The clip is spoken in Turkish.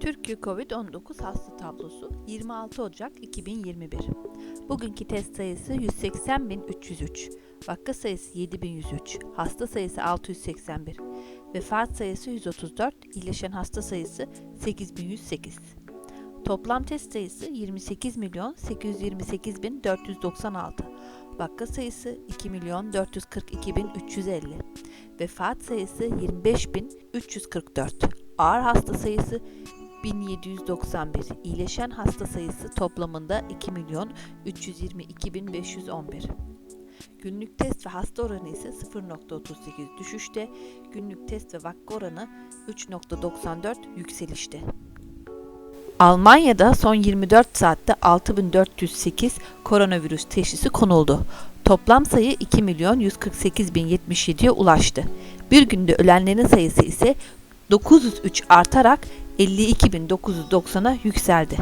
Türkiye Covid-19 hasta tablosu 26 Ocak 2021. Bugünkü test sayısı 180.303, vaka sayısı 7.103, hasta sayısı 681, vefat sayısı 134, iyileşen hasta sayısı 8.108. Toplam test sayısı 28.828.496, vaka sayısı 2.442.350, vefat sayısı 25.344, ağır hasta sayısı 1791. İyileşen hasta sayısı toplamında 2 milyon 322.511. Günlük test ve hasta oranı ise 0.38 düşüşte, günlük test ve vaka oranı 3.94 yükselişte. Almanya'da son 24 saatte 6408 koronavirüs teşhisi konuldu. Toplam sayı 2 milyon 148.077'ye ulaştı. Bir günde ölenlerin sayısı ise 903 artarak 52.990'a yükseldi.